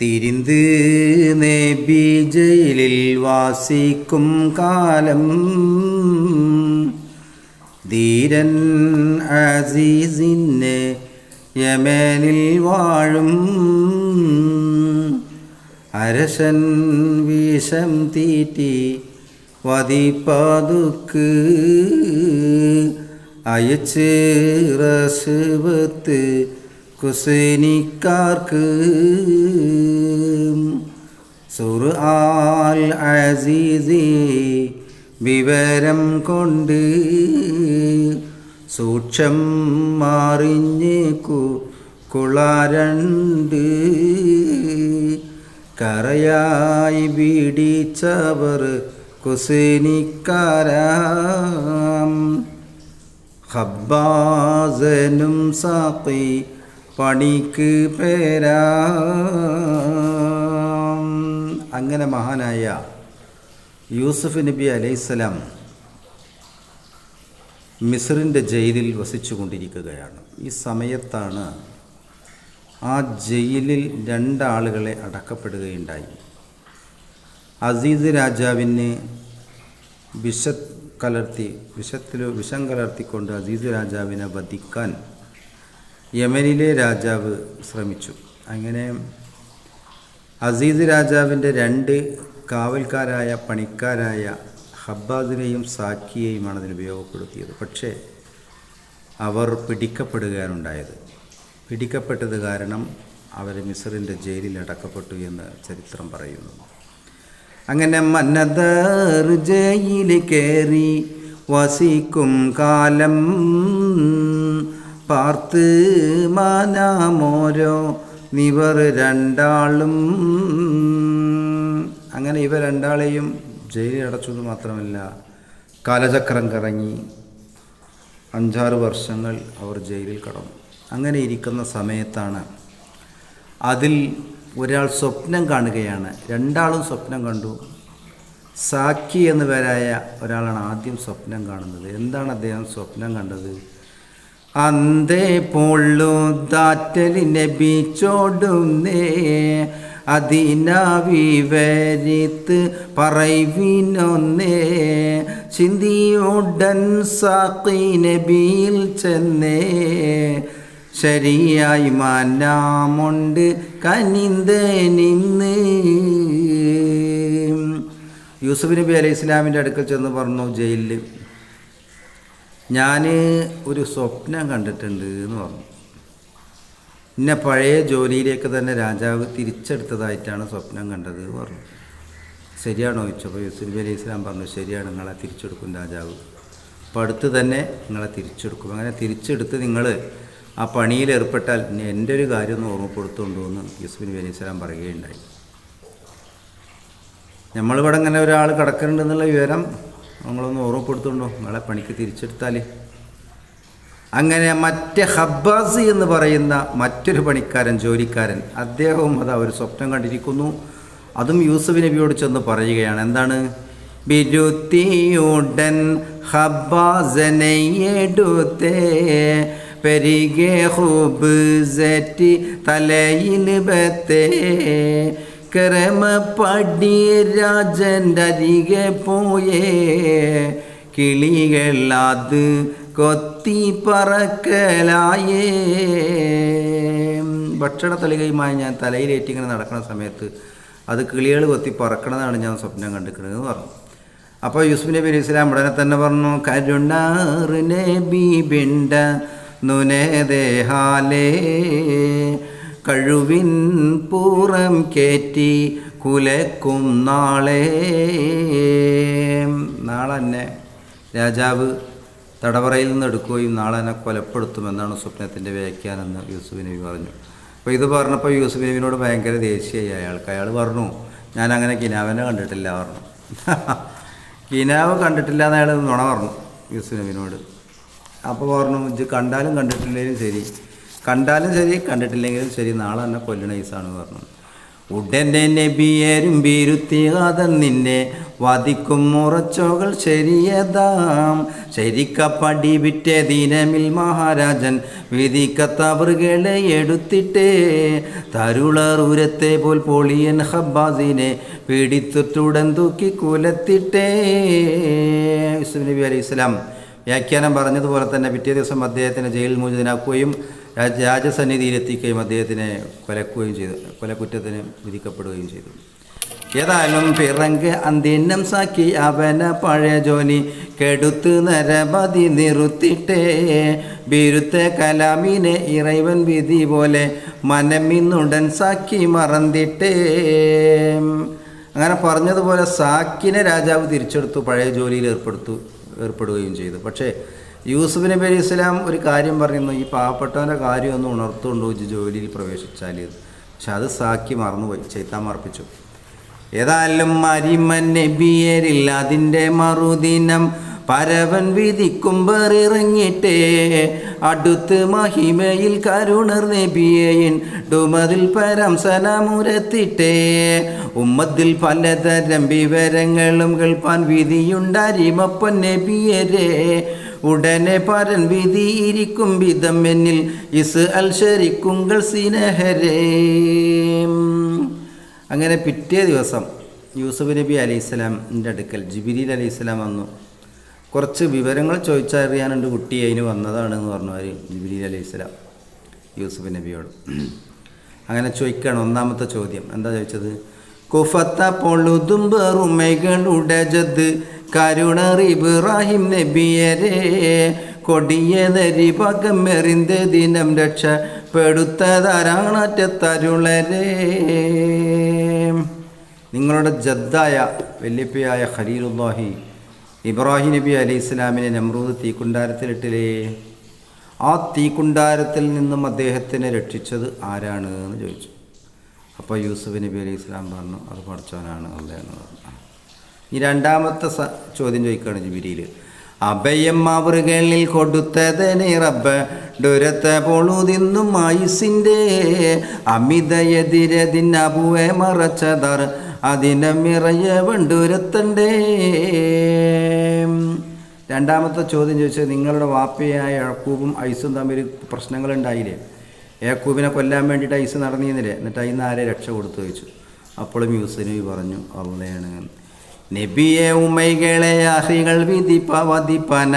തിരിന്ത് navy ജയിലിൽ വാസിക്കും കാലം. ധീരൻ അസീസിന് യമേനിൽ വാഴും. അരശൻ വിഷം തീറ്റി വതിപ്പാതുക്ക് അയച്ച് റസുവത്ത് കുസേനിക്കാർക്ക് സുർ ആൽ അസീസി വിവരം കൊണ്ട് സൂക്ഷം മാറിഞ്ഞേക്കു കുളാരണ്ട് കറയായി പീഡിച്ചവർ കുസേനിക്കാരാം. ഹബ്ബാസനും സാത്തി പണിക്ക് പേരാ. അങ്ങനെ മഹാനായ യൂസഫ് നബി അലൈസലാം മിസറിന്റെ ജയിലിൽ വസിച്ചു കൊണ്ടിരിക്കുകയാണ് ഈ സമയത്താണ് ആ ജയിലിൽ രണ്ടാളുകളെ അടക്കപ്പെടുകയുണ്ടായി. അസീസ് രാജാവിന് വിഷ കലർത്തി വിഷത്തിൽ വിഷം കലർത്തിക്കൊണ്ട് അസീസ് രാജാവിനെ വധിക്കാൻ യമനിലെ രാജാവ് ശ്രമിച്ചു. അങ്ങനെ അസീസ് രാജാവിന്റെ രണ്ട് കാവൽക്കാരായ പണിക്കാരായ ഹബ്ബാദിനെയും സാക്കിയെയുമാണ് അതിന് ഉപയോഗപ്പെടുത്തിയത്. പക്ഷേ അവർ പിടിക്കപ്പെടുകയാണുണ്ടായത്. പിടിക്കപ്പെട്ടത് കാരണം അവർ മിസറിന്റെ ജയിലിൽ അടക്കപ്പെട്ടു എന്ന് ചരിത്രം പറയുന്നു. അങ്ങനെ മന്നദർ ജയിൽ കയറി വസിക്കും കാലം പാർത്ത് മാനാമോരോ നിവർ രണ്ടാളും. അങ്ങനെ ഇവ രണ്ടാളെയും ജയിലിൽ അടച്ചത് മാത്രമല്ല കാലചക്രം കറങ്ങി അഞ്ചാറ് വർഷങ്ങൾ അവർ ജയിലിൽ കടന്നു. അങ്ങനെ ഇരിക്കുന്ന സമയത്താണ് അതിൽ ഒരാൾ സ്വപ്നം കാണുകയാണ്. രണ്ടാളും സ്വപ്നം കണ്ടു. സാക്കി എന്ന് പേരായ ഒരാളാണ് ആദ്യം സ്വപ്നം കാണുന്നത്. എന്താണ് അദ്ദേഹം സ്വപ്നം കണ്ടത്? അന്തേ പൊള്ളു താറ്റലിനെ ബീച്ചോടുന്നേ. അതിനവിവരിത്ത് പറവിനൊന്നേ ചിന്തിയുടൻ സാക്കീനെ ബീൽ ചെന്നേ. ശരിയായി മാനാമുണ്ട് കനിന്ത നിന്ന്. യൂസുഫ് നബി അലൈഹി ഇസ്ലാമിന്റെ അടുക്കൽ ചെന്ന് പറഞ്ഞു ജയിലിൽ. ഞാൻ ഒരു സ്വപ്നം കണ്ടിട്ടുണ്ട് എന്ന് പറഞ്ഞു. എന്നെ പഴയ ജോലിയിലേക്ക് തന്നെ രാജാവ് തിരിച്ചെടുത്തതായിട്ടാണ് സ്വപ്നം കണ്ടത് എന്ന് പറഞ്ഞു. ശരിയാണോ? ചോദിച്ചപ്പോൾ യൂസുഫ് അലി ഇസ്ലാം പറഞ്ഞു ശരിയാണ് നിങ്ങളെ തിരിച്ചെടുക്കും രാജാവ്. അപ്പോൾ അടുത്ത് തന്നെ നിങ്ങളെ തിരിച്ചെടുക്കും. അങ്ങനെ തിരിച്ചെടുത്ത് നിങ്ങൾ ആ പണിയിൽ ഏർപ്പെട്ടാൽ എന്റെ ഒരു കാര്യം ഒന്ന് ഓർമ്മപ്പെടുത്തുണ്ടോ എന്ന് യൂസുഫ് അലി ഇസ്ലാം പറയുകയുണ്ടായി. നമ്മളിവിടെ ഇങ്ങനെ ഒരാൾ കിടക്കുന്നുണ്ടെന്നുള്ള വിവരം നമ്മളൊന്ന് ഉറപ്പെടുത്തുണ്ടോ? നിങ്ങളെ പണിക്ക് തിരിച്ചെടുത്താൽ അങ്ങനെ മറ്റേ ഹബ്ബാസ് എന്ന് പറയുന്ന മറ്റൊരു പണിക്കാരൻ ജോലിക്കാരൻ അദ്ദേഹവും അത് ഒരു സ്വപ്നം കണ്ടിരിക്കുന്നു. അതും യൂസഫ് നബിയോട് ചെന്ന് പറയുകയാണ് എന്താണ്? ബിരുത്തിയുടൻ ഹബ്ബാസനെടുത്തേ തലയിൽ ബത്തേ കരമപ്പടി രാജന്റെ അരികെ പോയേ. കിളികൾ അത് കൊത്തി പറക്കലായേ. ഭക്ഷണ തളികയുമായി ഞാൻ തലയിലേറ്റി ഇങ്ങനെ നടക്കുന്ന സമയത്ത് അത് കിളികൾ കൊത്തി പറക്കണതാണ് ഞാൻ സ്വപ്നം കണ്ടിരിക്കുന്നത് പറഞ്ഞു. അപ്പോൾ യൂസുഫ് നബി അലൈഹി ഇസ്ലാം ഉടനെ തന്നെ പറഞ്ഞു നബി ബിണ്ട നുനേദേഹാലേ കഴിവിൻ പൂറം കയറ്റി കുലക്കും നാളെ. നാളെ തന്നെ രാജാവ് തടവറയിൽ നിന്ന് എടുക്കുകയും നാളെ എന്നെ കൊലപ്പെടുത്തുമെന്നാണ് സ്വപ്നത്തിന്റെ വ്യാഖ്യാനെന്ന് യൂസുഫ് നബി പറഞ്ഞു. അപ്പോൾ ഇത് പറഞ്ഞപ്പോൾ യൂസുഫ് നബിനോട് ഭയങ്കര ദേഷ്യമായി അയാൾക്ക്. അയാൾ പറഞ്ഞു ഞാൻ അങ്ങനെ കിനാവിനെ കണ്ടിട്ടില്ല പറഞ്ഞു. കിനാവ് കണ്ടിട്ടില്ല എന്ന് അയാൾ നുണ പറഞ്ഞു യൂസുഫ് നബിനോട് അപ്പോൾ പറഞ്ഞു ഇത് കണ്ടാലും കണ്ടിട്ടില്ലെങ്കിലും ശരി. കണ്ടാലും ശരി കണ്ടിട്ടില്ലെങ്കിലും ശരി നാളെ തന്നെ കൊല്ലണ ഈസാണെന്ന് പറഞ്ഞു. ഉടനെ നബിയേരും ബീരുത്തിയാതൻ നിന്നെ വധിക്കും മുറച്ചോകൾ ശരിയതാം. ശരിക്കപ്പടി വിറ്റേ ദിനമിൽ മഹാരാജൻ വിധിക്കത്തവറുകളെ എടുത്തിട്ടേ. തരുളറൂരത്തെ പോൽ പൊളിയൻ ഹബ്ബാസിനെ പീഡിത്തിട്ടുടൻ തൂക്കി കുലത്തിട്ടേ. യുസുഫ് നബി അലൈഹി ഇസ്ലാം വ്യാഖ്യാനം പറഞ്ഞതുപോലെ തന്നെ പിറ്റേ ദിവസം അദ്ദേഹത്തിന് ജയിൽ മോചിതനാക്കുകയും രാജസന്നിധിയിലെത്തിക്കുകയും അദ്ദേഹത്തിനെ കൊലക്കുകയും ചെയ്തു. കൊലക്കുറ്റത്തിന് വിധിക്കപ്പെടുകയും ചെയ്തു. ഏതായാലും പിറങ്ക് അന്തിന്നം സാക്കി അവന പഴയ ജോലി കെടുത്ത് നരപതി നിറുത്തിട്ടേ ബിരുത്തെ കലാമിനെ ഇറൈവൻ വിധി പോലെ മനമിന്നുടൻ സാക്കി മറന്നിട്ടേ. അങ്ങനെ പറഞ്ഞതുപോലെ സാക്കിനെ രാജാവ് തിരിച്ചെടുത്തു പഴയ ജോലിയിൽ ഏർപ്പെടുത്തു ഏർപ്പെടുകയും ചെയ്തു. പക്ഷേ യൂസുഫ് നബി അലി ഇസ്ലാം ഒരു കാര്യം പറയുന്നു ഈ പാവപ്പെട്ടവന്റെ കാര്യം ഒന്ന് ഉണർത്തുകൊണ്ടു ജോലിയിൽ പ്രവേശിച്ചാൽ പക്ഷെ അത് സാക്കി മറന്നുപോയി ചൈത്താൻ അർപ്പിച്ചു ഏതായാലും മരിമൻ നബിയരിൽ അതിന്റെ മറുദിനം പരവൻ വിധിക്കുമ്പറിറങ്ങിട്ടേ അടുത്ത് മഹിമയിൽ കരുണർ നബിയേയിൻ ഡുമതിൽ പരം സനമുരത്തിട്ടേ ഉമ്മത്തിൽ പലതരം വിവരങ്ങളും കേൾപ്പാൻ വിധിയുണ്ടരിമപ്പൻ നബിയരെ. ഉടനെ പരൻ വിധിയിരിക്കും വിധം എന്നിൽ ഇസ് അൽ ശരിക്കുങ്കൾ സിനഹരേ. അങ്ങനെ പിറ്റേ ദിവസം യൂസുഫ് നബി അലൈഹി സ്വലാമിന്റെ അടുക്കൽ ജിബിരിൽ അലൈഹി സ്വലാം വന്നു. കുറച്ച് വിവരങ്ങൾ ചോദിച്ചറിയാനുണ്ട് കുട്ടി അതിന് വന്നതാണ് എന്ന് പറഞ്ഞു ആര് ജിബിരിൽ യൂസുഫ് നബിയോട്. അങ്ങനെ ചോദിക്കുകയാണ് ഒന്നാമത്തെ ചോദ്യം. എന്താ ചോദിച്ചത്? കുഫത്ത പൊളുതും വെറുമൈകളുടെ ജദ് കരുണർ ഇബ്രാഹിം നബിയരെ കൊടിയതരി പകം എറിന്ത ദിനം രക്ഷപ്പെടുത്തതാരാണറ്റത്തരുളരേ. നിങ്ങളുടെ ജദ്ദായ വല്യപ്പയായ ഖലീലുല്ലാഹി ഇബ്രാഹിം നബി അലി ഇസ്ലാമിനെ നമ്രൂദ് തീക്കുണ്ടാരത്തിലിട്ടില്ലേ? ആ തീക്കുണ്ടാരത്തിൽ നിന്നും അദ്ദേഹത്തിനെ രക്ഷിച്ചത് ആരാണ് എന്ന് ചോദിച്ചു. അപ്പോൾ യൂസുഫ് നബി അലൈഹി ഇസ്ലാം പറഞ്ഞു അത് പഠിച്ചവനാണ് അള്ളയെന്ന് പറഞ്ഞു ഈ രണ്ടാമത്തെ ചോദ്യം ചോദിക്കുകയാണ് ജിബിരിയിൽ അഭയം അവറുകളിൽ കൊടുത്തതനെ റബ്ബ് ഡുരത്തെ പൊളുതിന്നും ആയുസിന്റെ അമിതയെതിരതിനബുവെ മറച്ചതർ അതിനമിറയ വണ്ടുരത്തണ്ടേ രണ്ടാമത്തെ ചോദ്യം ചോദിച്ചത് നിങ്ങളുടെ വാപ്പയായ യഴക്കൂബും ഐസും തമ്മിൽ പ്രശ്നങ്ങളുണ്ടായില്ലേ? യാക്കൂബിനെ കൊല്ലാൻ വേണ്ടിയിട്ട് ഐസ് നടന്നിരുന്നില്ലേ? എന്നിട്ട് അതിൽ നിന്ന് ആരെ രക്ഷ കൊടുത്തു വെച്ചു അപ്പോഴും യൂസനബി പറഞ്ഞു അള്ളയാണ് നബിയെ ഉമ്മൈകളെ അഹികൾ വിധിപ്പ വധിപ്പന